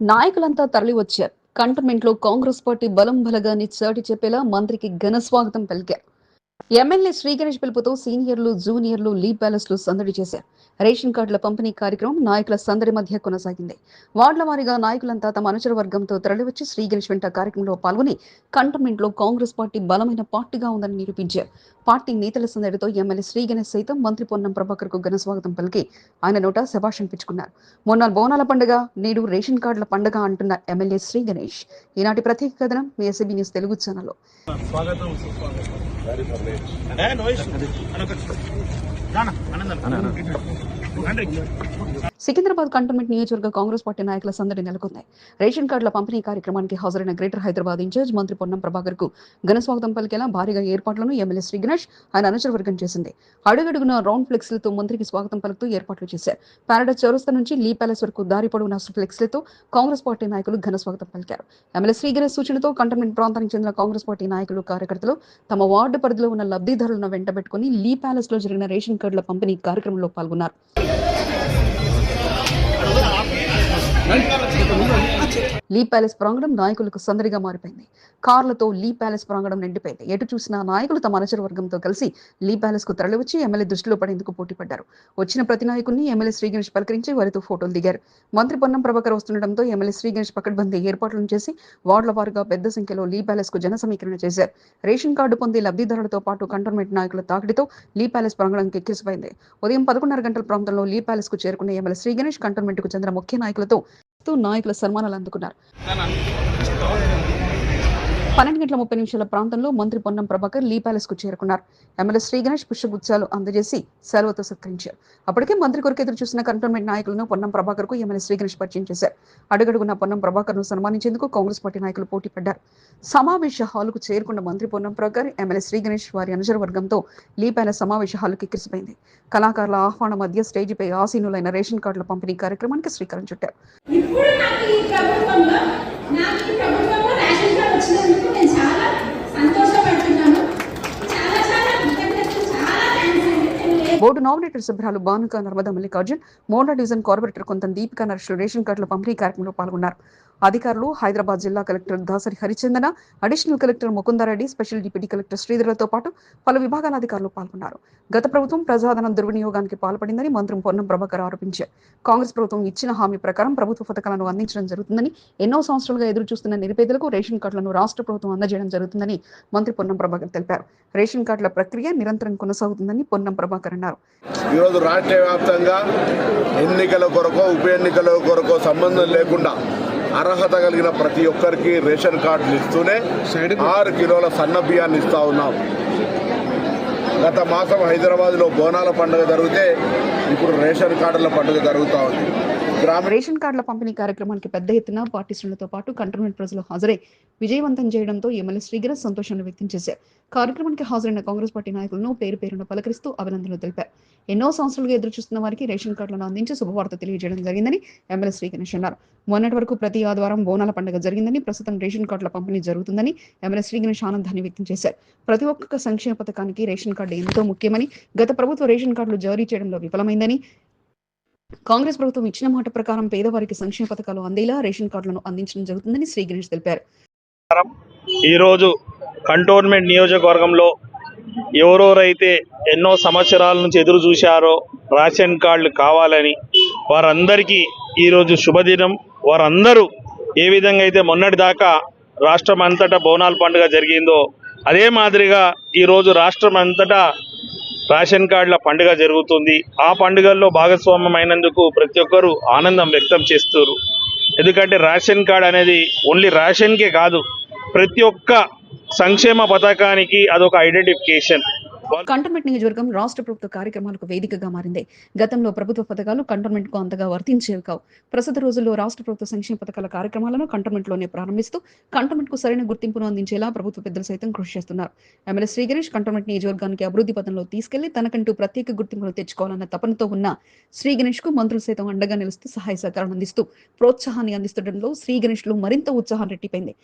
నాయకులంతా తరలివచ్చారు. కంటోన్మెంట్లో కాంగ్రెస్ పార్టీ బలం బలగాన్ని చాటి చెప్పేలా మంత్రికి ఘన స్వాగతం పలికారు. ఎమ్మెల్యే శ్రీ గణేష్ పిలుపుతో సీనియర్లు జూనియర్లు లీ ప్యాలెస్లు సందడి చేశారు. రేషన్ కార్డుల పంపిణీ కార్యక్రమం నాయకుల సందడి మధ్య కొనసాగింది. వార్డుల వారీగా నాయకులంతా తమ అనుచర వర్గంతో తరలివచ్చి శ్రీగణేష్ వెంట కార్యక్రమంలో పాల్గొని కంటోన్మెంట్లో కాంగ్రెస్ పార్టీ బలమైన పార్టీగా ఉందని నిరూపించారు. పార్టీ నేతల సందడితో ఎమ్మెల్యే శ్రీగణేష్ సైతం మంత్రి పొన్నం ప్రభాకర్కు ఘన స్వాగతం పలికి ఆయన నోట శభాష్ అనిపించుకున్నారు మొన్న బోనాల పండుగ నేడు రేషన్ కార్డుల పండుగ అంటున్న ఎమ్మెల్యే శ్రీ గణేష్ ఈనాటి ప్రత్యేక కథనం మీ ఎస్బీ న్యూస్ తెలుగు ఛానల్లో. స్వాగతం సుస్వాగతం ఏ, నో ఇష్యూ. అనొకటి. రానా, ఆనందం. రండి. సికింద్రాబాద్ కంటోన్మెంట్ నియోజకవర్గ కాంగ్రెస్ పార్టీ నాయకుల సందడి నెలకొంది. రేషన్ కార్డుల పంపిణీ కార్యక్రమానికి హాజరైన గ్రేటర్ హైదరాబాద్ ఇన్ఛార్జ్ మంత్రి పొన్నం ప్రభాకర్కు ఘన స్వాగతం పలికేలా భారీగా ఏర్పాట్లను ఎమ్మెల్యే శ్రీ గణేష్ ఆయన అనుచరవర్గం చేసింది. అడుగడుగున రౌండ్ ఫ్లెక్స్లతో మంత్రికి స్వాగతం పలుకుతూ ఏర్పాట్లు చేశారు. పారాడైస్ చౌరస్తా నుంచి లీ ప్యాలెస్ వరకు దారి పొడవున ఫ్లెక్స్లతో కాంగ్రెస్ పార్టీ నాయకులు ఘన స్వాగతం పలికారు. ఎమ్మెల్యే శ్రీ గణేష్ సూచనతో కంటోన్మెంట్ ప్రాంతానికి చెందిన కాంగ్రెస్ పార్టీ నాయకులు కార్యకర్తలు తమ వార్డు పరిధిలో ఉన్న లబ్ధిదారులను వెంటబెట్టుకుని లీ ప్యాలెస్లో జరిగిన రేషన్ కార్డుల పంపిణీ కార్యక్రమంలో పాల్గొన్నారు. 난, లీ ప్యాలెస్ ప్రాంగణం నాయకులకు సందడిగా మారిపోయింది. కార్లతో లీ ప్యాలెస్ ప్రాంగణం నిండిపోయింది. ఎటు చూసినా నాయకులు తమ వర్గంతో కలిసి లీ ప్యాలెస్కు తరలివచ్చి ఎమ్మెల్యే దృష్టిలో పడేందుకు పోటీ పడ్డారు. వచ్చిన ప్రతి నాయకుడిని ఎమ్మెల్యే శ్రీ గణేష్ పలకరించి వారితో ఫోటోలు దిగారు. మంత్రి పొన్నం ప్రభాకర్ వస్తుండటంతో ఎమ్మెల్యే శ్రీ గణేష్ పకడ్బందీ ఏర్పాట్లను చేసి వార్డుల వారుగా పెద్ద సంఖ్యలో లీ ప్యాలెస్కు జన సమీకరణ చేశారు. రేషన్ కార్డు పొందే లబ్ధిదారులతో పాటు కంటోన్మెంట్ నాయకుల తాకిడితో లీ ప్యాలెస్ ప్రాంగణానికి ఎక్కిసిపోయింది ఉదయం పదకొండున్నర గంటల ప్రాంతంలో లీ ప్యాలెస్కు చేరుకున్న ఎమ్మెల్యే శ్రీ గణేష్ కంటోన్మెంట్కు చెందిన ముఖ్య నాయకులతో నాయకుల సన్మానాలు అందుకున్నారు. పన్నెండు గంటల ముప్పై నిమిషాల ప్రాంతంలో మంత్రి పొన్నం ప్రభాకర్ లీ ప్యాలెస్కు చేరుకున్నారు. ఎమ్మెల్యే శ్రీ గణేష్ పుష్పగుచ్చాలు అందజేసి సెలవుతో సత్కరించారు. అప్పటికే మంత్రి కొరకు ఎదురు చూసిన కంటోన్మెంట్ నాయకులను పొన్నం ప్రభాకర్కు ఎమ్మెల్యే శ్రీ గణేష్ పరిచయం చేశారు. అడుగడుగున పొన్నం ప్రభాకర్ను సన్మానించేందుకు కాంగ్రెస్ పార్టీ నాయకులు పోటీ పడ్డారు. సమావేశ హాలుకు చేరుకున్న మంత్రి పొన్నం ప్రభాకర్ ఎమ్మెల్యే శ్రీ గణేష్ వారి అనుచరవర్గంతో లీ ప్యాలెస్ సమావేశ హాలుకి ఎక్కిసిపోయింది కళాకారుల ఆహ్వాన మధ్య స్టేజిపై ఆసీనులైన రేషన్ కార్డుల పంపిణీ కార్యక్రమానికి శ్రీకారం చుట్టారు ఇప్పుడు నాకు ఈ ప్రభుత్వంలో నాకు ఈ ప్రభుత్వంలో రేషన్ కార్డు వచ్చినందుకు నేను చాలా సంతోషపడుతున్నాను చాలా చాలా కృతజ్ఞతలు చాలా థ్యాంక్స్ అండి నేను ఏ- బోర్డు నామినేటర్ సభ్యురాలు బానుక నర్మదా మల్లికార్జున్ మోండా డివిజన్ కార్పొరేటర్ కొంత దీపిక నరేష్లు రేషన్ కార్డుల పంపిణీ కార్యక్రమంలో పాల్గొన్నారు. అధికారులు హైదరాబాద్ జిల్లా collector Dasari Harichandana additional collector Mukunda Reddy special deputy collector శ్రీధర్లతో పాటు పలు విభాగాల అధికారులు పాల్గొన్నారు. గత ప్రభుత్వం ప్రజాధనం దుర్వినియోగానికి పాల్పడిందని మంత్రి పొన్నం ప్రభాకర్ ఆరోపించారు. కాంగ్రెస్ ప్రభుత్వం ఇచ్చిన హామీ ప్రకారం ప్రభుత్వ పథకాలను అందించడం జరుగుతుందని ఎన్నో సంవత్సరాలుగా ఎదురు చూస్తున్న నిరుపేదలకు రేషన్ కార్డులను రాష్ట్ర ప్రభుత్వం అందజేయడం జరుగుతుందని మంత్రి పొన్నం ప్రభాకర్ తెలిపారు. రేషన్ కార్డుల ప్రక్రియ నిరంతరం కొనసాగుతుందని పొన్నం ప్రభాకర్ అన్నారు. ఈరోజు రాష్ట్ర వ్యాప్తంగా ఎన్నికల కొరకు ఉప ఎన్నికల కొరకు సంబంధం లేకుండా అర్హత కలిగిన ప్రతి ఒక్కరికి రేషన్ కార్డులు ఇస్తూనే ఆరు కిలోల సన్న బియ్యాన్ని ఇస్తా ఉన్నాం. గత మాసం హైదరాబాద్లో బోనాల పండుగ జరిగితే ఇప్పుడు రేషన్ కార్డుల పండుగ జరుగుతూ ఉంది. రేషన్ కార్డుల పంపిణీ కార్యక్రమానికి పెద్ద ఎత్తున పార్టీ శ్రేణులతో పాటు కంటోన్మెంట్ ప్రజలు హాజరై విజయవంతం చేయడంతో ఎమ్మెల్యే శ్రీగిరి సంతోషాన్ని వ్యక్తం చేశారు. కార్యక్రమానికి హాజరైన కాంగ్రెస్ పార్టీ నాయకులను పేరు పేరున పలకరిస్తూ అభినందనలు తెలిపారు. ఎన్నో సంవత్సరాలుగా ఎదురు చూస్తున్న వారికి రేషన్ కార్డులను అందించి శుభవార్త తెలియజేయడం జరిగిందని ఎమ్మెల్యే శ్రీగణేష్ అన్నారు. మొన్నటి వరకు ప్రతి ఆదివారం బోనాల పండుగ జరిగిందని ప్రస్తుతం రేషన్ కార్డుల పంపిణీ జరుగుతుందని ఎమ్మెల్యే శ్రీగణేష్ ఆనందాన్ని వ్యక్తం చేశారు. ప్రతి ఒక్క సంక్షేమ పథకానికి రేషన్ కార్డు ఎంతో ముఖ్యమని గత ప్రభుత్వ రేషన్ కార్డులు జారీ చేయడంలో విఫలమైందని కాంగ్రెస్ ప్రభుత్వం ఇచ్చిన మాట ప్రకారం పేదవారికి సంక్షేమ పథకాలు అందేలా రేషన్ కార్డులను అందించడం జరుగుతుందని శ్రీ గణేష్ తెలిపారు. ఈరోజు కంటోన్మెంట్ నియోజకవర్గంలో ఎవరెవరైతే ఎన్నో సంవత్సరాల నుంచి ఎదురు చూశారో రేషన్ కార్డులు కావాలని వారందరికీ ఈరోజు శుభదినం. వారందరూ ఏ విధంగా అయితే మొన్నటి దాకా రాష్ట్రం అంతటా బోనాల పండుగ జరిగిందో అదే మాదిరిగా ఈరోజు రాష్ట్రం అంతటా రేషన్ కార్డుల పండుగ జరుగుతుంది. ఆ పండుగల్లో భాగస్వామ్యం అయినందుకు ప్రతి ఒక్కరూ ఆనందం వ్యక్తం చేస్తారు. ఎందుకంటే రేషన్ కార్డ్ అనేది ఓన్లీ రేషన్కే కాదు ప్రతి ఒక్క సంక్షేమ పథకానికి అదొక ఐడెంటిఫికేషన్. కంటోన్మెంట్ నియోజకవర్గం రాష్ట్ర ప్రభుత్వ కార్యక్రమాలకు వేదికగా మారింది. గతంలో ప్రభుత్వ పథకాలు కంటోన్మెంట్కు అంతగా వర్తించేవి కావు ప్రస్తుత రోజుల్లో రాష్ట్ర ప్రభుత్వ సంక్షేమ పథకాల కార్యక్రమాలను కంటోన్మెంట్లోనే ప్రారంభిస్తూ కంటోన్మెంట్కు సరైన గుర్తింపును అందించేలా ప్రభుత్వ పెద్దలు సైతం కృషి చేస్తున్నారు. ఎమ్మెల్యే శ్రీ గణేష్ కంటోన్మెంట్ నియోజకవర్గానికి అభివృద్ధి పథంలో తీసుకెళ్ళి తనకంటూ ప్రత్యేక గుర్తింపును తెచ్చుకోవాలన్న తపనతో ఉన్న శ్రీ గణేష్కు మంత్రులు సైతం అండగా నిలుస్తూ సహాయ సహకారం అందిస్తూ ప్రోత్సాహాన్ని అందిస్తుండడంలో శ్రీ గణేష్లో మరింత ఉత్సాహం రెట్టిపోయింది.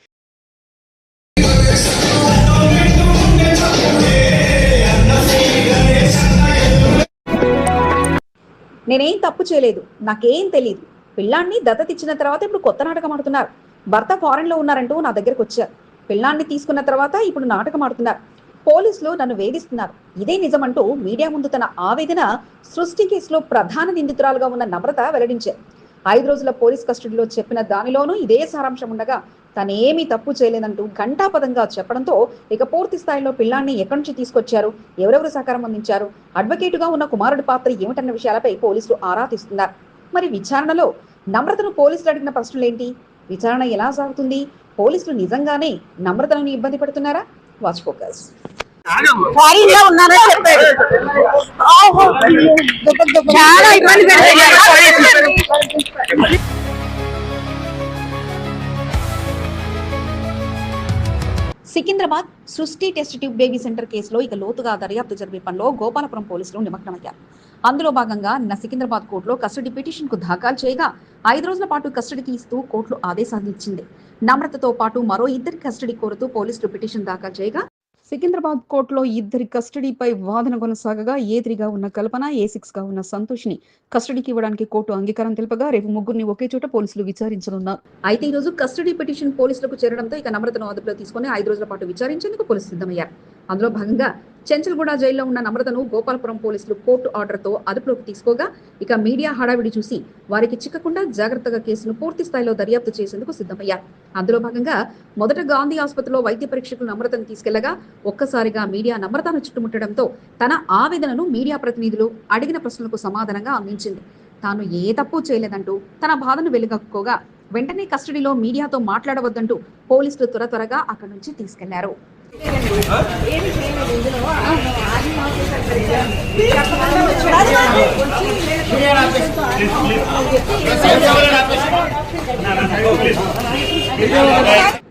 నేనేం తప్పు చేయలేదు నాకేం తెలియదు పిల్లాన్ని దత్త ఇచ్చిన తర్వాత ఇప్పుడు కొత్త నాటకం ఆడుతున్నారు. భర్త ఫారెన్లో ఉన్నారంటూ నా దగ్గరకు వచ్చారు. పిల్లాన్ని తీసుకున్న తర్వాత ఇప్పుడు నాటకం ఆడుతున్నారు. పోలీసులు నన్ను వేధిస్తున్నారు. ఇదే నిజమంటూ మీడియా ముందు తన ఆవేదన సృష్టి కేసులో ప్రధాన నిందితురాలుగా ఉన్న నమ్రత వెల్లడించారు. ఐదు రోజుల పోలీస్ కస్టడీలో చెప్పిన దానిలోనూ ఇదే సారాంశం ఉండగా తనేమీ తప్పు చేయలేదంటూ ఘంటాపదంగా చెప్పడంతో ఇక పూర్తి స్థాయిలో పిల్లాన్ని ఎక్కడి నుంచి తీసుకొచ్చారు? ఎవరెవరు సహకారం అందించారు? అడ్వకేటుగా ఉన్న కుమారుడి పాత్ర ఏమిటన్న విషయాలపై పోలీసులు ఆరా తీస్తున్నారు. మరి విచారణలో నమ్రతను పోలీసులు అడిగిన ప్రశ్నలేంటి విచారణ ఎలా సాగుతుంది? పోలీసులు నిజంగానే నమ్రతలను ఇబ్బంది పెడుతున్నారా? వాచ్ ఫోకస్ ఫారిన్లో ఉన్నారని చెప్పాడు. ఓహో. చాలా ఇబ్బంది పెడుతున్నారు. సికింద్రాబాద్ సృష్టి టెస్ట్ ట్యూబ్ బేబీ సెంటర్ కేసులో ఇక లోతుగా దర్యాప్తు జరిపే పనిలో గోపాలపురం పోలీసులు నిమగ్నమయ్యారు. అందులో భాగంగా నిన్న సికింద్రాబాద్ కోర్టులో కస్టడీ పిటిషన్కు దాఖలు చేయగా ఐదు రోజుల పాటు కస్టడీకి ఇస్తూ కోర్టులో ఆదేశాలు ఇచ్చింది. నమ్రతతో పాటు మరో ఇద్దరి కస్టడీ కోరుతూ పోలీసులు పిటిషన్ దాఖలు చేయగా సికింద్రాబాద్ కోర్టులో ఇద్దరి కస్టడీపై వాదన కొనసాగగా ఏదిరిగా ఉన్న కల్పన ఏ సిక్స్గా ఉన్న సంతోష్ని కస్టడీకి ఇవ్వడానికి కోర్టు అంగీకారం తెలుపగా రేపు ముగ్గురిని ఒకే చోట పోలీసులు విచారించనున్నారు. అయితే ఈ రోజు కస్టడీ పిటిషన్ పోలీసులకు చేరడంతో ఇక నమ్రతను అదుపులో తీసుకుని ఐదు రోజుల పాటు విచారించేందుకు పోలీసులు సిద్ధమయ్యారు. అందులో భాగంగా చెంచల్గూడ జైల్లో ఉన్న నమ్రతను గోపాలపురం పోలీసులు కోర్టు ఆర్డర్తో అదుపులోకి తీసుకోగా ఇక మీడియా హడావిడి చూసి వారికి చిక్కకుండా జాగ్రత్తగా కేసును పూర్తి స్థాయిలో దర్యాప్తు చేసేందుకు సిద్ధమయ్యారు. అందులో భాగంగా మొదట గాంధీ ఆసుపత్రిలో వైద్య పరీక్షకులు నమ్రతను తీసుకెళ్ళగా ఒక్కసారిగా మీడియా నమ్రతను చుట్టుముట్టడంతో తన ఆవేదనను మీడియా ప్రతినిధులు అడిగిన ప్రశ్నలకు సమాధానంగా అందించింది. తాను ఏ తప్పు చేయలేదంటూ తన బాధను వెలుగక్కుకోగా వెంటనే కస్టడీలో మీడియాతో మాట్లాడవద్దంటూ పోలీసులు త్వర త్వరగా అక్కడి నుంచి తీసుకెళ్ళారు.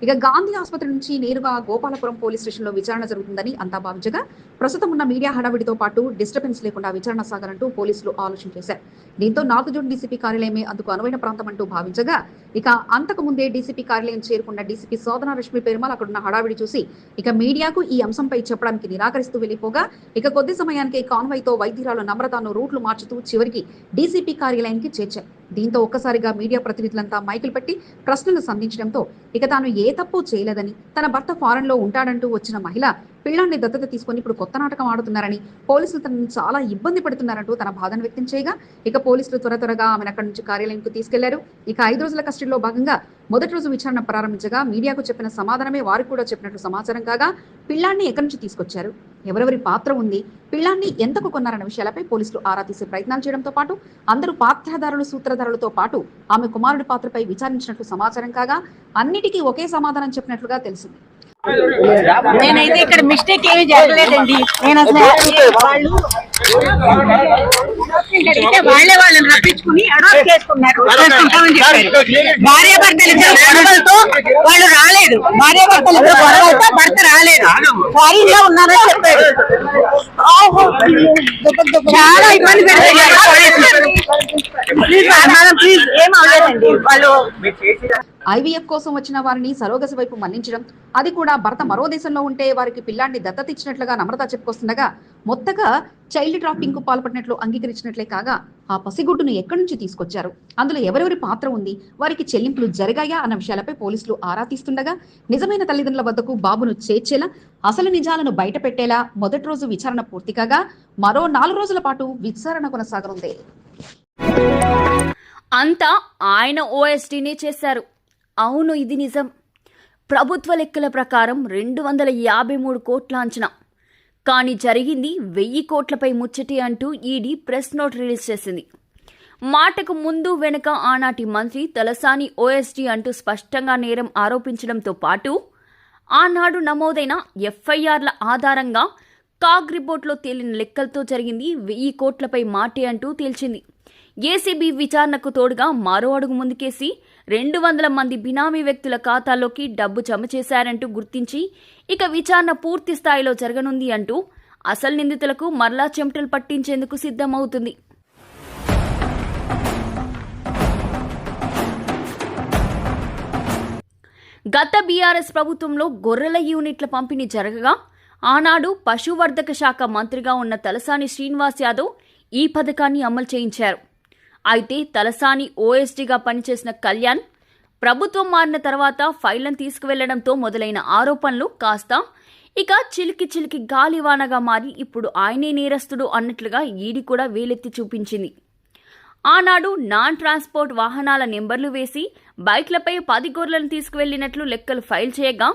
ఇక గాంధీ ఆసుపత్రి నుంచి నేరుగా గోపాలపురం పోలీస్ స్టేషన్లో విచారణ జరుగుతుందని అంతా భావించగా ప్రస్తుతం ఉన్న మీడియా హడావిడితో పాటు డిస్టర్బెన్స్ లేకుండా విచారణ సాగాలంటూ పోలీసులు ఆలోచన చేశారు. దీంతో నార్త్ జోన్ డీసీపీ కార్యాలయమే అందుకు అనువైన ప్రాంతం అంటూ భావించగా ఇక అంతకు ముందే డీసీపీ కార్యాలయం చేరుకున్న డీసీపీ శోధన రష్మి పెరుమాల్ అక్కడున్న హడావిడి చూసి ఇక మీడియాకు ఈ అంశంపై చెప్పడానికి నిరాకరిస్తూ వెళ్ళిపోగా ఇక కొద్ది సమయానికి కాన్వైతో వైద్యురాలు నమ్రతను రూట్లు మార్చుతూ చివరికి డీసీపీ కార్యాలయానికి చేర్చారు. దీంతో ఒక్కసారిగా మీడియా ప్రతినిధులంతా మైకులు పెట్టి ప్రశ్నలు సంధించడంతో ఇక తాను ఏ తప్పు చేయలేదని తన భర్త ఫారెన్లో ఉంటాడంటూ వచ్చిన మహిళ పిల్లాన్ని దత్తత తీసుకొని ఇప్పుడు కొత్త నాటకం ఆడుతున్నారని పోలీసులు తనను చాలా ఇబ్బంది పెడుతున్నారంటూ తన బాధను వ్యక్తం చేయగా ఇక పోలీసులు త్వర త్వరగా ఆమెను అక్కడి నుంచి కార్యాలయంకు తీసుకెళ్ళారు. ఇక ఐదు రోజుల కస్టడీలో భాగంగా మొదటి రోజు విచారణ ప్రారంభించగా మీడియాకు చెప్పిన సమాధానమే వారికి కూడా చెప్పినట్లు సమాచారం కాగా పిల్లాన్ని ఎక్కడి నుంచి తీసుకొచ్చారు? ఎవరెవరి పాత్ర ఉంది? పిల్లాన్ని ఎంతకు కొన్నారన్న విషయాలపై పోలీసులు ఆరా తీసే ప్రయత్నాలు చేయడంతో పాటు అందరూ పాత్రధారులు సూత్రధారులతో పాటు ఆమె కుమారుడి పాత్రపై విచారించినట్లు సమాచారం కాగా అన్నిటికీ ఒకే సమాధానం చెప్పినట్లుగా తెలిసింది. నేనైతే ఇక్కడ మిస్టేక్ ఏమీ జరగలేదండి. నేను అసలు వాళ్ళు వాళ్ళే వాళ్ళని రప్పించుకుని అడాప్ట్ చేసుకున్నారు. చెప్పారు. భార్య భర్తలు ఇద్దరు గొడవలతో వాళ్ళు రాలేదు. భార్య భర్తలు ఇద్దరు గొడవలతో భర్త రాలేదు. లో ఉన్నారని చెప్పాడు ఓహో. చాలా ఇబ్బంది. ప్లీజ్ మేడం ప్లీజ్ ఏం అవ్వలేదండి వాళ్ళు ఐవీఎఫ్ కోసం వచ్చిన వారిని సరోగసి వైపు మళ్ళించడం అది కూడా భర్త మరో దేశంలో ఉంటే వారికి పిల్లాన్ని దత్తత ఇచ్చినట్లుగా నమ్రత చెప్పుకొస్తుండగా మొత్తగా చైల్డ్ ట్రాఫింగ్కు పాల్పడినట్లు అంగీకరించినట్లే కాగా ఆ పసిగుడ్డును ఎక్కడి నుంచి తీసుకొచ్చారు? అందులో ఎవరెవరి పాత్ర ఉంది? వారికి చెల్లింపులు జరిగాయా అన్న విషయాలపై పోలీసులు ఆరా తీస్తుండగా నిజమైన తల్లిదండ్రుల వద్దకు బాబును చేర్చేలా అసలు నిజాలను బయట పెట్టేలా మొదటి రోజు విచారణ పూర్తి కాగా మరో నాలుగు రోజుల పాటు విచారణ కొనసాగనుంది. అంతా ఆయన ఓఎస్డీనే చేశారు. అవును ఇది నిజం. ప్రభుత్వ లెక్కల ప్రకారం రెండు వందల యాభై మూడు కోట్ల అంచనా. కానీ జరిగింది వెయ్యి కోట్లపై ముచ్చటి అంటూ ఈడీ ప్రెస్ నోట్ రిలీజ్ చేసింది. మాటకు ముందు వెనుక ఆనాటి మంత్రి తలసాని ఓఎస్డీ అంటూ స్పష్టంగా నేరం ఆరోపించడంతో పాటు ఆనాడు నమోదైన ఎఫ్ఐఆర్ల ఆధారంగా కాగ్ రిపోర్ట్లో తేలిన లెక్కలతో జరిగింది వెయ్యి కోట్లపై మాటే అంటూ తేల్చింది. ఏసీబీ విచారణకు తోడుగా మరో అడుగు ముందుకేసి రెండు వందల మంది బినామీ వ్యక్తుల ఖాతాల్లోకి డబ్బు జమ చేశారంటూ గుర్తించి ఇక విచారణ పూర్తి స్థాయిలో జరగనుంది అంటూ అసలు నిందితులకు మరలా చెమటలు పట్టించేందుకు సిద్ధమవుతుంది. గత బీఆర్ఎస్ ప్రభుత్వంలో గొర్రెల యూనిట్ల పంపిణీ జరగగా ఆనాడు పశువర్ధక శాఖ మంత్రిగా ఉన్న తలసాని శ్రీనివాస్ యాదవ్ ఈ పథకాన్ని అమలు చేయించారు. అయితే తలసాని ఓఎస్డీగా పనిచేసిన కళ్యాణ్ ప్రభుత్వం మారిన తర్వాత ఫైళ్ళను తీసుకువెళ్ళడంతో మొదలైన ఆరోపణలు కాస్త ఇక చిలికి చిలికి గాలివానగా మారి ఇప్పుడు ఆయనే నేరస్తుడు అన్నట్లుగా ఈడీ కూడా వేలెత్తి చూపించింది. ఆనాడు నాన్ ట్రాన్స్పోర్ట్ వాహనాల నెంబర్లు వేసి బైక్లపై పది గొర్రెలను తీసుకువెళ్ళినట్లు లెక్కలు ఫైల్ చేయగా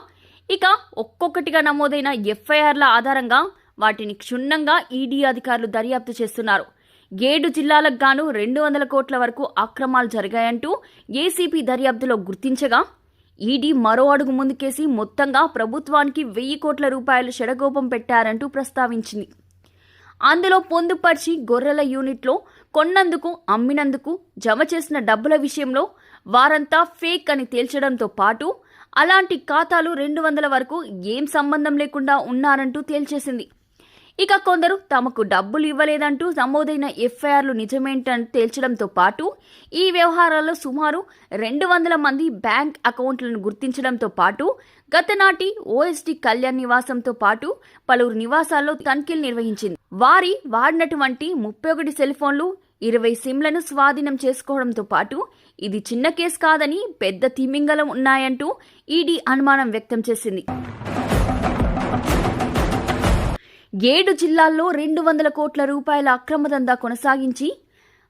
ఇక ఒక్కొక్కటిగా నమోదైన ఎఫ్ఐఆర్ల ఆధారంగా వాటిని క్షుణ్ణంగా ఈడీ అధికారులు దర్యాప్తు చేస్తున్నారు. ఏడు జిల్లాలకు గాను రెండు వందల కోట్ల వరకు అక్రమాలు జరిగాయంటూ ఏసీపీ దర్యాప్తులో గుర్తించగా ఈడీ మరో అడుగు ముందుకేసి మొత్తంగా ప్రభుత్వానికి వెయ్యి కోట్ల రూపాయలు షడగోపం పెట్టారంటూ ప్రస్తావించింది. అందులో పొందుపరిచి గొర్రెల యూనిట్లో కొన్నందుకు అమ్మినందుకు జమ చేసిన డబ్బుల విషయంలో వారంతా ఫేక్ అని తేల్చడంతో పాటు అలాంటి ఖాతాలు రెండు వందల వరకు ఏం సంబంధం లేకుండా ఉన్నారంటూ తేల్చేసింది. ఇక కొందరు తమకు డబ్బులు ఇవ్వలేదంటూ నమోదైన ఎఫ్ఐఆర్లు నిజమేంటని తేల్చడంతో పాటు ఈ వ్యవహారాల్లో సుమారు రెండు వందల మంది బ్యాంక్ అకౌంట్లను గుర్తించడంతో పాటు గతనాటి ఓఎస్డి కళ్యాణ్ నివాసంతో పాటు పలువురు నివాసాల్లో తనిఖీలు నిర్వహించింది. వారి వాడినటువంటి ముప్పై ఒకటి సెల్ ఫోన్లు ఇరవై సిమ్లను స్వాధీనం చేసుకోవడంతో పాటు ఇది చిన్న కేసు కాదని పెద్ద తిమింగలం ఉన్నాయంటూ ఈడీ అనుమానం వ్యక్తం చేసింది. ఏడు జిల్లాల్లో రెండు వందల కోట్ల రూపాయల అక్రమ దందా కొనసాగించి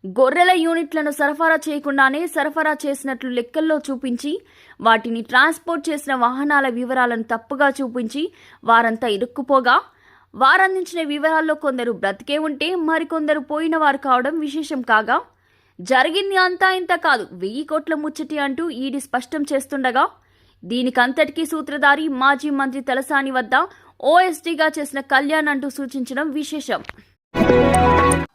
గొర్రెల యూనిట్లను సరఫరా చేయకుండానే సరఫరా చేసినట్లు లెక్కల్లో చూపించి వాటిని ట్రాన్స్పోర్ట్ చేసిన వాహనాల వివరాలను తప్పుగా చూపించి వారంతా ఇరుక్కుపోగా వారందించిన వివరాల్లో కొందరు బ్రతికే ఉంటే మరికొందరు పోయిన వారు కావడం విశేషం కాగా జరిగింది అంతా ఇంత కాదు వెయ్యి కోట్ల ముచ్చటి అంటూ ఈడీ స్పష్టం చేస్తుండగా దీనికంతటికీ సూత్రధారి మాజీ మంత్రి తలసాని వద్ద ఓఎస్డీగా చేసిన కళ్యాణ్ అంటూ సూచించడం విశేషం.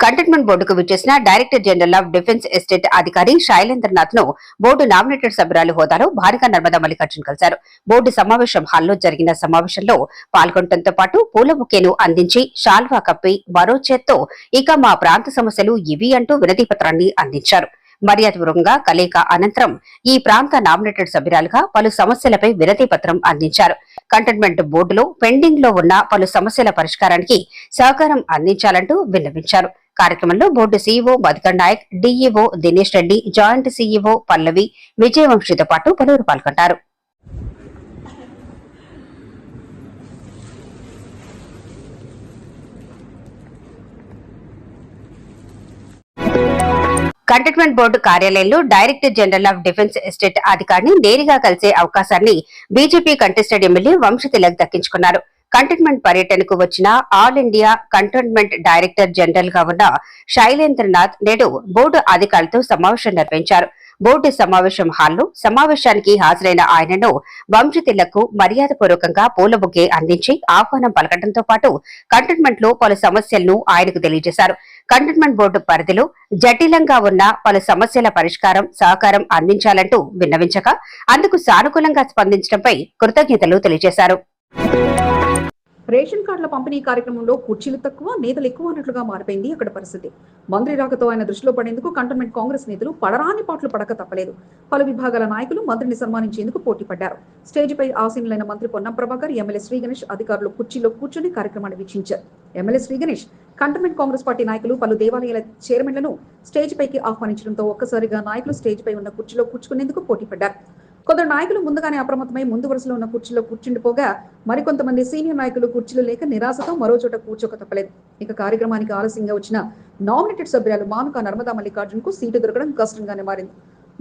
కంటైన్మెంట్ బోర్డుకు విచ్చేసిన director general of defence estate అధికారి శైలేంద్రనాథ్ను బోర్డు నామినేటెడ్ సభ్యురాలు హోదాలో భారీగా నర్మదా మల్లికార్జున్ కలిశారు. బోర్డు సమావేశం హాల్లో జరిగిన సమావేశంలో పాల్గొనడంతో పాటు పూల బుకేను అందించి షాల్వా కప్పి మరో చేత్తో ఇక మా ప్రాంత సమస్యలు ఇవి అంటూ వినతి పత్రాన్ని అందించారు. మర్యాదపూర్వకంగా కలయిక అనంతరం ఈ ప్రాంత నామినేటెడ్ సభ్యురాలుగా పలు సమస్యలపై వినతి పత్రం అందించారు. కంటైన్మెంట్ బోర్డులో పెండింగ్లో ఉన్న పలు సమస్యల పరిష్కారానికి సహకారం అందించాలంటూ విన్నవించారు. కార్యక్రమంలో board CEO Madhukar Naik DEO Dinesh Reddy joint CEO Pallavi విజయవంశీతో పాటు పలువురు పాల్గొన్నారు కంటైన్మెంట్ బోర్డు కార్యాలయంలో director general of defence estate అధికారిని నేరుగా కలిసే అవకాశాన్ని బీజేపీ కంటెస్టెడ్ ఎమ్మెల్యే వంశతిలక్ దక్కించుకున్నారు. కంటైన్మెంట్ పర్యటనకు వచ్చిన ఆల్ ఇండియా కంటోన్మెంట్ డైరెక్టర్ జనరల్గా ఉన్న శైలేంద్రనాథ్ నేడు బోర్డు అధికారులతో సమావేశం నిర్వహించారు. బోర్డు సమావేశం హాల్లో సమావేశానికి హాజరైన ఆయనను వంశతిలకు మర్యాదపూర్వకంగా పూల బుగ్గే అందించి ఆహ్వానం పలకడంతో పాటు కంటైన్మెంట్లో పలు సమస్యలను ఆయనకు తెలియజేశారు. కంటైన్మెంట్ బోర్డు పరిధిలో జటిలంగా ఉన్న పలు సమస్యల పరిష్కారం సహకారం అందించాలంటూ విన్నవించగా అందుకు సానుకూలంగా స్పందించడంపై కృతజ్ఞతలు తెలియజేశారు. రేషన్ కార్డుల పంపిణీ కార్యక్రమంలో కుర్చీలు తక్కువ నేతలు ఎక్కువ అన్నట్లుగా మారిపోయింది అక్కడ పరిస్థితి. మంత్రి రాకతో ఆయన దృష్టిలో పడేందుకు కంటోన్మెంట్ కాంగ్రెస్ నేతలు పడరాని పాటలు పడక తప్పలేదు. పలు విభాగాల నాయకులు మంత్రిని సన్మానించేందుకు పోటీ పడ్డారు. స్టేజ్పై ఆసీనులైన మంత్రి పొన్నం ప్రభాకర్ ఎమ్మెల్యే శ్రీ గణేష్ అధికారులు కుర్చీలో కూర్చొని కార్యక్రమాన్ని వీక్షించారు. MLA Shri Ganesh cantonment Congress party నాయకులు పలు దేవాలయాల చైర్మన్లను స్టేజ్ పైకి ఆహ్వానించడంతో ఒక్కసారిగా నాయకులు స్టేజ్ పై ఉన్న కుర్చీలో కూర్చుకునేందుకు పోటీ పడ్డారు. కొందరు నాయకులు ముందుగానే అప్రమత్తమై ముందు వరుసలో ఉన్న కుర్చీలో కూర్చుండిపోగా మరికొంతమంది సీనియర్ నాయకులు కుర్చీలు లేక నిరాశతో మరో చోట కూర్చోక తప్పలేదు. ఇక కార్యక్రమానికి ఆలస్యంగా వచ్చిన నామినేటెడ్ సభ్యురాలు మానుక నర్మదా మల్లికార్జున్కు సీటు దొరకడం కష్టంగానే మారింది.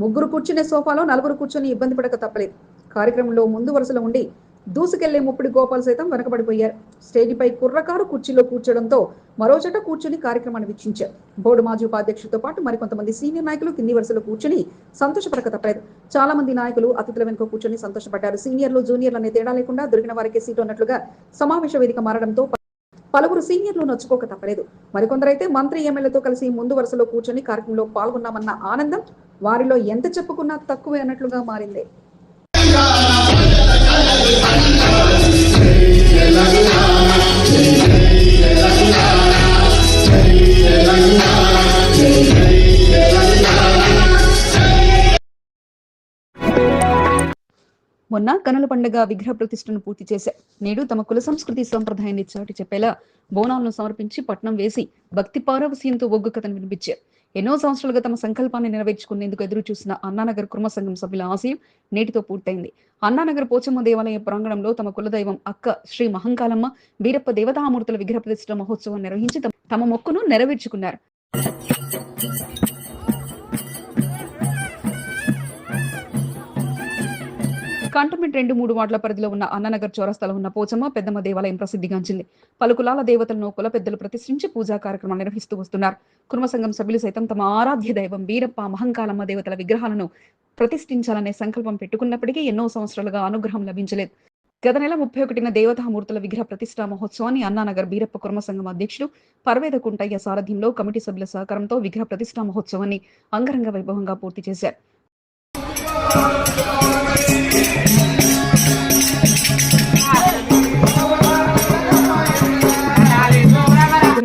ముగ్గురు కూర్చునే సోఫాలో నలుగురు కూర్చొని ఇబ్బంది పడక తప్పలేదు. కార్యక్రమంలో ముందు వరుసలో ఉండి దూసుకెళ్ళే ముప్పటి గోపాల్ సైతం వెనకబడిపోయారు. స్టేజిపై కుర్రకారు కుర్చీలో కూర్చోడంతో మరోచట కూర్చుని కూర్చొని కార్యక్రమాన్ని వీక్షించారు. బోర్డు మాజీ ఉపాధ్యక్షుడితో పాటు మరికొంతమంది సీనియర్ నాయకులు కింది వరుసలో కూర్చొని సంతోషపడక తప్పలేదు. చాలా మంది నాయకులు అతిథుల వెనుక కూర్చొని సంతోషపడ్డారు. సీనియర్లు జూనియర్లు అనే తేడా లేకుండా దొరికిన వారికి సీటు అన్నట్లుగా సమావేశ వేదిక మారడంతో పలువురు సీనియర్లు నొచ్చుకోక తప్పలేదు. మరికొందరైతే మంత్రి ఎమ్మెల్యేతో కలిసి ముందు వరుసలో కూర్చొని కార్యక్రమంలో పాల్గొన్నామన్న ఆనందం వారిలో ఎంత చెప్పుకున్నా తక్కువే అన్నట్లుగా మారింది. మొన్న కనుల పండుగ విగ్రహ ప్రతిష్టను పూర్తి చేశారు. నేడు తమ కుల సంస్కృతి సంప్రదాయాన్ని చాటి చెప్పేలా బోనాలను సమర్పించి పట్నం వేసి భక్తి పారవస్యంతో ఒగ్గు కథను వినిపించారు. ఎన్నో సంవత్సరాలుగా తమ సంకల్పాన్ని నెరవేర్చుకునేందుకు ఎదురు చూసిన అన్నానగర్ కుర్మ సంఘం సభ్యుల ఆశయం నేటితో పూర్తయింది. అన్నానగర్ పోచమ్మ దేవాలయ ప్రాంగణంలో తమ కులదైవం అక్క శ్రీ మహంకాలమ్మ వీరప్ప దేవతామూర్తుల విగ్రహ ప్రతిష్ఠ మహోత్సవం నిర్వహించి తమ- తమ మొక్కును నెరవేర్చుకున్నారు. కంటోన్మెంట్ రెండు మూడు వార్డుల పరిధిలో ఉన్న అన్ననగర్ చౌరస్తాలో ఉన్న పోచమ్మ పెద్దమ్మ దేవాలయం ప్రసిద్ధిగాంచింది. పలు కులాల దేవతలను కుల పెద్దలు ప్రతిష్ఠించి పూజా కార్యక్రమాలు నిర్వహిస్తూ వస్తున్నారు. కుర్మ సంఘం సభ్యులు సైతం తమ ఆరాధ్య దైవం వీరప్ప మహంకాలమ్మ దేవతల విగ్రహాలను ప్రతిష్ఠించాలనే సంకల్పం పెట్టుకున్నప్పటికీ ఎన్నో సంవత్సరాలుగా అనుగ్రహం లభించలేదు. గత నెల ముప్పై ఒకటిన దేవతామూర్తుల విగ్రహ ప్రతిష్ఠా మహోత్సవాన్ని అన్నానగర్ బీరప్ప కుర్మ సంఘం అధ్యక్షుడు పర్వేద కుంటయ్య సారథ్యంలో కమిటీ సభ్యుల సహకారంతో విగ్రహ ప్రతిష్ఠా మహోత్సవాన్ని అంగరంగ వైభవంగా పూర్తి చేశారు.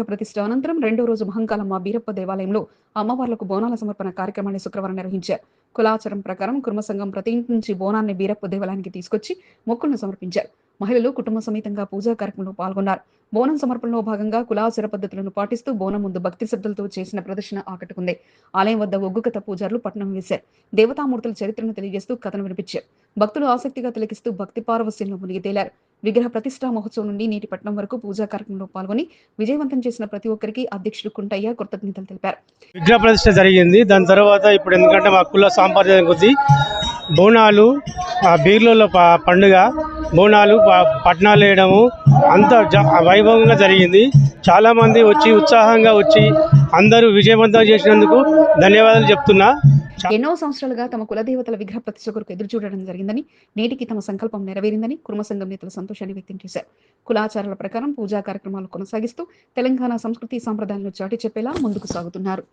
ప్రతిష్ట అనంతరం రెండో రోజు మహంకాలమ్మ బీరప్ప దేవాలయంలో అమ్మవార్లకు బోనాల సమర్పణ కార్యక్రమాన్ని శుక్రవారం నిర్వహించారు. కులాచారం ప్రకారం కుర్మ సంఘం ప్రతి ఇంటి నుంచి బోనాన్ని బీరప్ప దేవాలయానికి తీసుకొచ్చి మొక్కులను సమర్పించారు. మహిళలు కుటుంబ సమేతంగా పూజా కార్యక్రమంలో పాల్గొన్నారు. బోనం సమర్పణలో భాగంగా కులాచార పద్ధతులను పాటిస్తూ బోనం ముందు భక్తి శ్రద్ధలతో చేసిన ప్రదర్శన ఆకట్టుకుంది. ఆలయం వద్ద ఒగ్గు కథ పూజారులు పట్టణం వేశారు. దేవతామూర్తుల చరిత్రను తెలియజేస్తూ కథను వినిపించారు. భక్తులు ఆసక్తిగా తిలకిస్తూ భక్తి పారవస్యంలో మునిగి తేలారు. విగ్రహ ప్రతిష్టా మహోత్సవం నుండి నేటి పట్టణం వరకు పూజా కార్యక్రమంలో పాల్గొని విజయవంతం చేసిన ప్రతి ఒక్కరికి అధ్యక్షుడు కుంటయ్య కృతజ్ఞతలు తెలిపారు. విగ్రహ ప్రతిష్ట జరిగింది. దాని తర్వాత ఇప్పుడు ఎందుకంటే మా కుల సాంప్రదాయం కొద్దీ బోనాలు బీర్లలో పండుగ బోనాలు పట్నాలు వేయడము అంత జ- వైభవంగా జరిగింది. చాలామంది వచ్చి ఉత్సాహంగా వచ్చి అందరూ విజయవంతం చేసినందుకు ధన్యవాదాలు చెప్తున్నా. ఎన్నో సంవత్సరాలుగా తమ కులదేవతల విగ్రహ ప్రతిష్ట కొరకు ఎదురు చూడడం జరిగిందని నేటికి తమ సంకల్పం నెరవేరిందని కుర్మ సంఘం నేతలు సంతోషాన్ని వ్యక్తం చేశారు. కులాచారాల ప్రకారం పూజా కార్యక్రమాలు కొనసాగిస్తూ తెలంగాణ సంస్కృతి సాంప్రదాయాలను చాటి చెప్పేలా ముందుకు సాగుతున్నారు.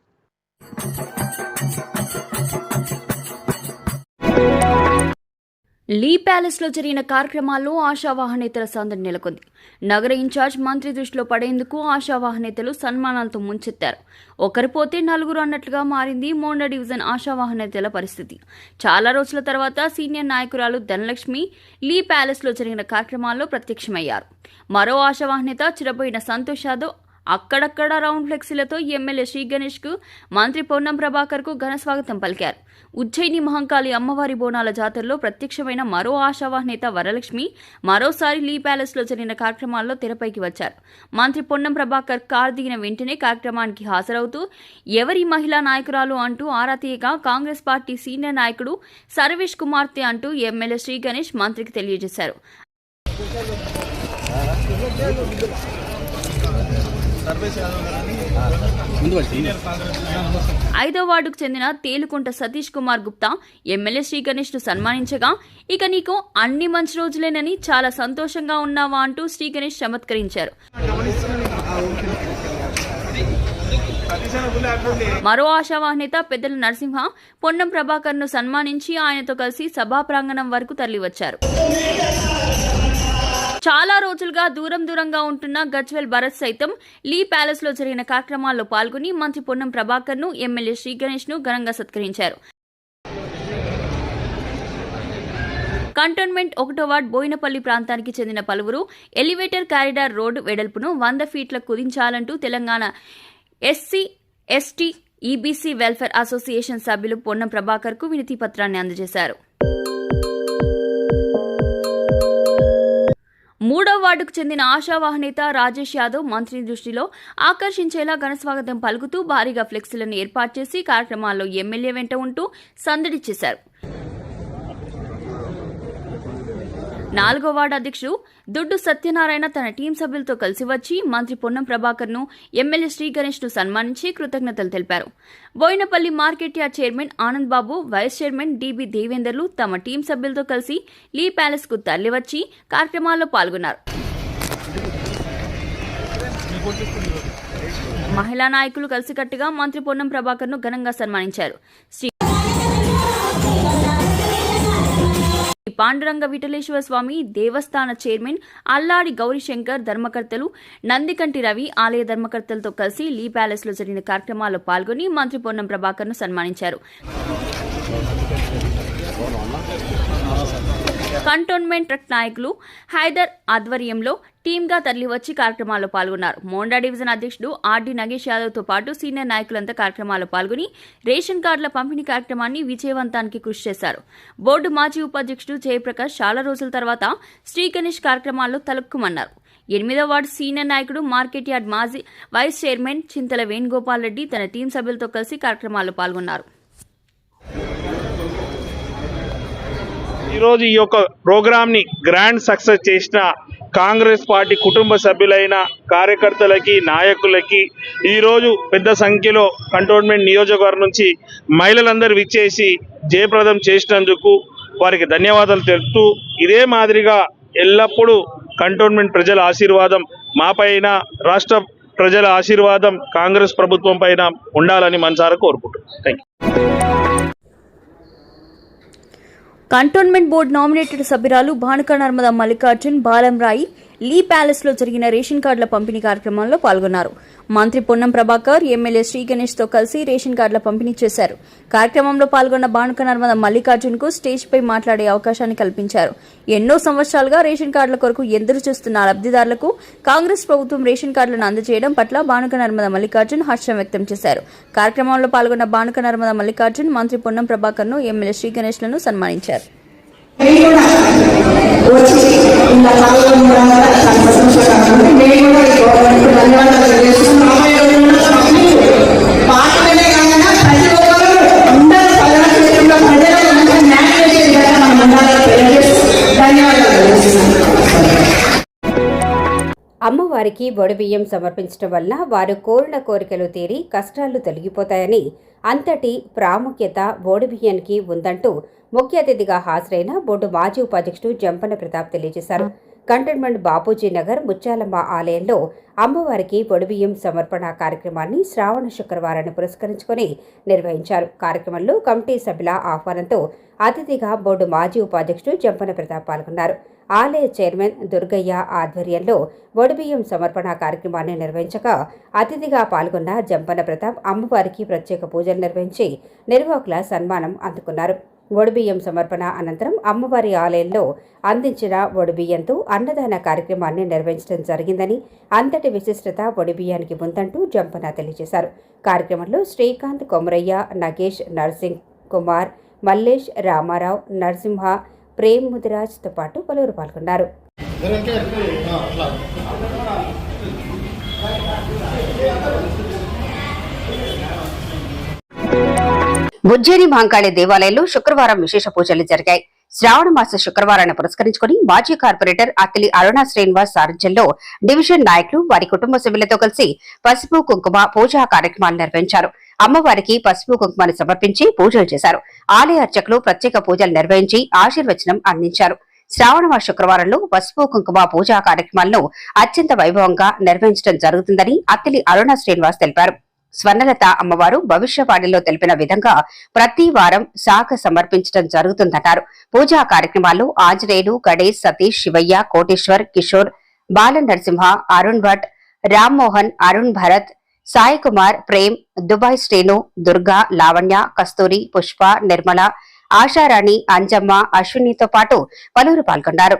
లీ ప్యాలెస్లో జరిగిన కార్యక్రమాల్లో ఆశావాహనేతల సందడి నెలకొంది. నగర ఇన్ఛార్జ్ మంత్రి దృష్టిలో పడేందుకు ఆశావాహనేతలు సన్మానాలతో ముంచెత్తారు. ఒకరు పోతే నలుగురు అన్నట్లుగా మారింది మోండా డివిజన్ ఆశావాహనేతల పరిస్థితి. చాలా రోజుల తర్వాత సీనియర్ నాయకురాలు ధనలక్ష్మి లీ ప్యాలెస్లో జరిగిన కార్యక్రమాల్లో ప్రత్యక్షమయ్యారు. మరో ఆశావాహనేత చిరబోయిన సంతోష్ యాదవ్ అక్కడక్కడ రౌండ్ ఫ్లెక్సీలతో ఎమ్మెల్యే శ్రీ గణేష్కు మంత్రి పొన్నం ప్రభాకర్కు ఘన స్వాగతం పలికారు. ఉజ్జయిని మహంకాళి అమ్మవారి బోనాల జాతరలో ప్రత్యక్షమైన మరో ఆశావాహనేత వరలక్ష్మి మరోసారి లీ ప్యాలెస్లో జరిగిన కార్యక్రమాల్లో తెరపైకి వచ్చారు. మంత్రి పొన్నం ప్రభాకర్ కార్ దిగిన వెంటనే కార్యక్రమానికి హాజరవుతూ ఎవరి మహిళా నాయకురాలు అంటూ ఆరా తీయగా కాంగ్రెస్ పార్టీ సీనియర్ నాయకుడు సర్వేష్ కుమార్తె అంటూ ఎమ్మెల్యే శ్రీ గణేష్ మంత్రికి తెలియజేశారు. ఐదో వార్డుకు చెందిన తేలుకుంట సతీష్ కుమార్ గుప్తా ఎమ్మెల్యే శ్రీ గణేష్ను సన్మానించగా ఇక నీకు అన్ని మంచి రోజులేనని చాలా సంతోషంగా ఉన్నావా అంటూ శ్రీ గణేష్ చమత్కరించారు. మరో ఆశావాహనేత పెద్దల నరసింహ పొన్నం ప్రభాకర్ను సన్మానించి ఆయనతో కలిసి సభా ప్రాంగణం వరకు తరలివచ్చారు. చాలా రోజులుగా దూరం దూరంగా ఉంటున్న గజ్వెల్ భరత్ సైతం లీ ప్యాలెస్లో జరిగిన కార్యక్రమాల్లో పాల్గొని మంత్రి పొన్నం ప్రభాకర్ను ఎమ్మెల్యే శ్రీ గణేష్ను ఘనంగా సత్కరించారు. కంటోన్మెంట్ ఒకటో వార్డ్ బోయినపల్లి ప్రాంతానికి చెందిన పలువురు ఎలివేటర్ కారిడార్ రోడ్డు వెడల్పును వంద ఫీట్ల కుదించాలంటూ Telangana SC ST EBC welfare association సభ్యులు పొన్నం ప్రభాకర్కు వినతి పత్రాన్ని అందజేశారు. మూడో వార్డుకు చెందిన ఆశావాహనేత రాజేష్ యాదవ్ మంత్రి దృష్టిలో ఆకర్షించేలా ఘనస్వాగతం పలుకుతూ భారీగా ఫ్లెక్సీలను ఏర్పాటు చేసి కార్యక్రమాల్లో ఎమ్మెల్యే వెంట ఉంటూ సందడి చేశారు. నాలుగో వార్డు అధ్యక్షుడు దుడ్డు సత్యనారాయణ తన టీం సభ్యులతో కలిసి వచ్చి మంత్రి పొన్నం ప్రభాకర్ను ఎమ్మెల్యే శ్రీ గణేష్ను సన్మానించి కృతజ్ఞతలు తెలిపారు. Boinapalli market yard chairman Anand Babu vice chairman DB దేవేందర్లు తమ టీం సభ్యులతో కలిసి లీ ప్యాలెస్కు తరలివచ్చి కార్యక్రమాల్లో పాల్గొన్నారు. మహిళా నాయకులు కలిసికట్టుగా మంత్రి పొన్నం ప్రభాకర్ను ఘనంగా సన్మానించారు. శ్రీ పాండురంగ విఠలేశ్వర స్వామి దేవస్థాన చైర్మన్ అల్లాడి గౌరీశంకర్ ధర్మకర్తలు నందికంటి రవి ఆలయ ధర్మకర్తలతో కలిసి లీ ప్యాలెస్లో జరిగిన కార్యక్రమాల్లో పాల్గొని మంత్రి పొన్నం ప్రభాకర్ను సన్మానించారు. కంటోన్మెంట్ ట్రక్ నాయకులు హైదర్ ఆధ్వర్యంలో టీమ్గా తరలివచ్చి కార్యక్రమాల్లో పాల్గొన్నారు. మోండా డివిజన్ అధ్యక్షుడు ఆర్డి నగేష్ యాదవ్తో పాటు సీనియర్ నాయకులంతా కార్యక్రమాల్లో పాల్గొని రేషన్ కార్డుల పంపిణీ కార్యక్రమాన్ని విజయవంతానికి కృషి చేశారు. బోర్డు మాజీ ఉపాధ్యక్షుడు జయప్రకాష్ చాలా రోజుల తర్వాత శ్రీ గణేష్ కార్యక్రమాల్లో తలుక్కుమన్నారు. ఎనిమిదో వార్డు సీనియర్ నాయకుడు మార్కెట్ యార్డ్ మాజీ వైస్ చైర్మన్ చింతల వేణుగోపాల్ రెడ్డి తన టీం సభ్యులతో కలిసి కార్యక్రమాల్లో పాల్గొన్నారు. ఈరోజు ఈ యొక్క ప్రోగ్రామ్ని గ్రాండ్ సక్సెస్ చేసిన కాంగ్రెస్ పార్టీ కుటుంబ సభ్యులైన కార్యకర్తలకి నాయకులకి ఈరోజు పెద్ద సంఖ్యలో కంటోన్మెంట్ నియోజకవర్గం నుంచి మహిళలందరూ విచ్చేసి జయప్రదం చేసినందుకు వారికి ధన్యవాదాలు తెలుపుతూ ఇదే మాదిరిగా ఎల్లప్పుడూ కంటోన్మెంట్ ప్రజల ఆశీర్వాదం మాపైన రాష్ట్ర ప్రజల ఆశీర్వాదం కాంగ్రెస్ ప్రభుత్వం పైన ఉండాలని మనసారా కోరుకుంటున్నాం. Thank you cantonment board nominated సభ్యురాలు భానుక నర్మద మల్లికార్జున్ బాలం రాయి లీ ప్యాలెస్లో జరిగిన రేషన్ కార్డుల పంపిణీ కార్యక్రమంలో పాల్గొన్నారు. మంత్రి పొన్నం ప్రభాకర్ ఎమ్మెల్యే శ్రీ గణేష్తో కలిసి రేషన్ కార్డుల పంపిణీ చేశారు. కార్యక్రమంలో పాల్గొన్న భానుక నర్మద మల్లికార్జున్కు స్టేజ్ పై మాట్లాడే అవకాశాన్ని కల్పించారు. ఎన్నో సంవత్సరాలుగా రేషన్ కార్డుల కొరకు ఎదురు చూస్తున్న లబ్ధిదారులకు కాంగ్రెస్ ప్రభుత్వం రేషన్ కార్డులను అందజేయడం పట్ల భానుక నర్మద మల్లికార్జున్ హర్షం వ్యక్తం చేశారు. కార్యక్రమంలో పాల్గొన్న భానుక నర్మద మల్లికార్జున్ మంత్రి పొన్నం ప్రభాకర్ను ఎమ్మెల్యే శ్రీ గణేష్లను సన్మానించారు ఇలా సంతోషంగా ఉంది కూడా ఈ గవర్నమెంట్ ధన్యవాదాలు రాబోయే రోజుల్లో కాకుండా ప్రతి ఒక్కరు అందరూ ప్రజల ప్రజలకు న్యాయం చేసే విధంగా మనం ఉండాలని తెలియజేస్తూ ధన్యవాదాలు అమ్మవారికి బియ్యం సమర్పించడం వల్ల వారు కోరిన కోరికలు తీరి కష్టాలు తొలగిపోతాయని అంతటి ప్రాముఖ్యత బియ్యానికి ఉందంటూ ముఖ్య అతిథిగా హాజరైన బోర్డు మాజీ ఉపాధ్యక్షుడు జంపన ప్రతాప్ తెలియజేశారు. కంటోన్మెంట్ బాపూజీ నగర్ ముత్యాలమ్మ ఆలయంలో అమ్మవారికి పొడిబియ్యం సమర్పణ కార్యక్రమాన్ని శ్రావణ శుక్రవారాన్ని పురస్కరించుకొని నిర్వహించారు. కార్యక్రమంలో కమిటీ సభ్యుల ఆహ్వానంతో అతిథిగా బోర్డు మాజీ ఉపాధ్యక్షుడు జంపన ప్రతాప్ పాల్గొన్నారు. ఆలయ చైర్మన్ దుర్గయ్య ఆధ్వర్యంలో ఒడిబియ్యం సమర్పణ కార్యక్రమాన్ని నిర్వహించగా అతిథిగా పాల్గొన్న జంపన ప్రతాప్ అమ్మవారికి ప్రత్యేక పూజలు నిర్వహించి నిర్వాహకుల సన్మానం అందుకున్నారు. ఒడిబియ్యం సమర్పణ అనంతరం అమ్మవారి ఆలయంలో అందించిన ఒడిబియ్యంతో అన్నదాన కార్యక్రమాన్ని నిర్వహించడం జరిగిందని అంతటి విశిష్టత ఒడిబియ్యానికి ఉందంటూ జంపన తెలియజేశారు. కార్యక్రమంలో శ్రీకాంత్ కొమరయ్య నగేష్ నర్సింగ్ కుమార్ మల్లేష్ రామారావు నరసింహ ప్రేమ్ ముదిరాజ్తో పాటు పలువురు పాల్గొన్నారు. బుజ్జేరి మహంకాళి దేవాలయంలో శుక్రవారం విశేష పూజలు జరిగాయి. శ్రావణ మాస శుక్రవారాన్ని పురస్కరించుకుని మాజీ కార్పొరేటర్ అత్తిలి అరుణ శ్రీనివాస్ సారథ్యంలో డివిజన్ నాయకులు వారి కుటుంబ సభ్యులతో కలిసి పసుపు కుంకుమ పూజా కార్యక్రమాలు నిర్వహించారు. అమ్మవారికి పసుపు కుంకుమను సమర్పించి పూజలు చేశారు. ఆలయ అర్చకులు ప్రత్యేక పూజలు నిర్వహించి ఆశీర్వచనం అందించారు. శ్రావణమాస శుక్రవారంలో పసుపు కుంకుమ పూజా కార్యక్రమాలను అత్యంత వైభవంగా నిర్వహించడం జరుగుతుందని అత్తిలి అరుణ శ్రీనివాస్ తెలిపారు. స్వర్ణలత అమ్మవారు భవిష్యవాణిలో తెలిపిన విధంగా ప్రతి వారం శాఖ సమర్పించడం జరుగుతుందన్నారు. పూజా కార్యక్రమాల్లో ఆంజనేయులు గణేష్ సతీష్ శివయ్య కోటేశ్వర్ కిషోర్ బాల నరసింహ అరుణ్ భట్ రామ్మోహన్ అరుణ్ భరత్ సాయి కుమార్ ప్రేమ్ దుబాయ్ శ్రీను దుర్గా లావణ్య కస్తూరి పుష్ప నిర్మల ఆశారాణి అంజమ్మ అశ్వినితో పాటు పలువురు పాల్గొన్నారు.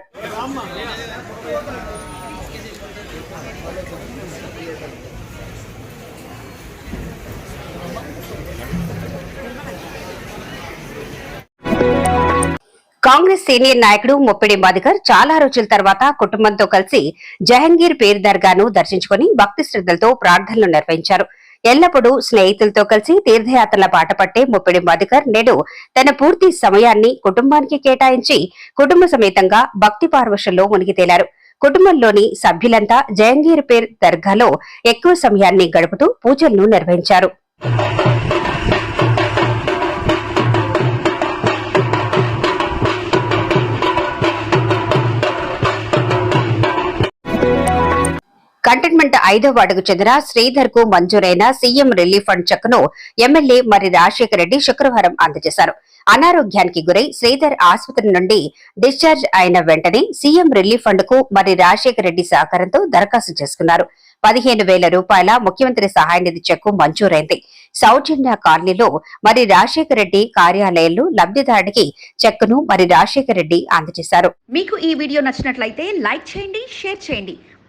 కాంగ్రెస్ సీనియర్ నాయకుడు ముప్పిడి మధుకర్ చాలా రోజుల తర్వాత కుటుంబంతో కలిసి జహంగీర్ పేరు దర్గాను దర్శించుకుని భక్తి శ్రద్ధలతో ప్రార్థనలు నిర్వహించారు. ఎల్లప్పుడూ స్నేహితులతో కలిసి తీర్థయాత్రల బాట పట్టే ముప్పిడి మధుకర్ నేడు తన పూర్తి సమయాన్ని కుటుంబానికి కేటాయించి కుటుంబ సమేతంగా భక్తి పార్వశంలో మునిగి తేలారు. కుటుంబంలోని సభ్యులంతా జహంగీర్ పేర్ దర్గాలో ఎక్కువ సమయాన్ని గడుపుతూ పూజలను నిర్వహించారు. కంటైన్మెంట్ ఐదో వార్డుకు చెందిన శ్రీధర్కు మంజూరైన సీఎం రిలీఫ్ ఫండ్ చెక్కును ఎమ్మెల్యే మరి రాజశేఖర రెడ్డి శుక్రవారం అందజేశారు. అనారోగ్యానికి గురై శ్రీధర్ ఆసుపత్రి నుండి డిశ్చార్జ్ అయిన వెంటనే సీఎం రిలీఫ్ ఫండ్కు మరి రాజశేఖర రెడ్డి సహకారంతో దరఖాస్తు చేసుకున్నారు. పదిహేను వేల రూపాయల ముఖ్యమంత్రి సహాయ నిధి చెక్కు మంజూరైంది. సౌజన్య కాలనీలో మరి రాజశేఖర రెడ్డి కార్యాలయంలో లబ్ధిదారుడికి చెక్కును మరి రాజశేఖర రెడ్డి అందజేశారు. మీకు ఈ వీడియో నచ్చినట్లయితే లైక్ చేయండి షేర్ చేయండి.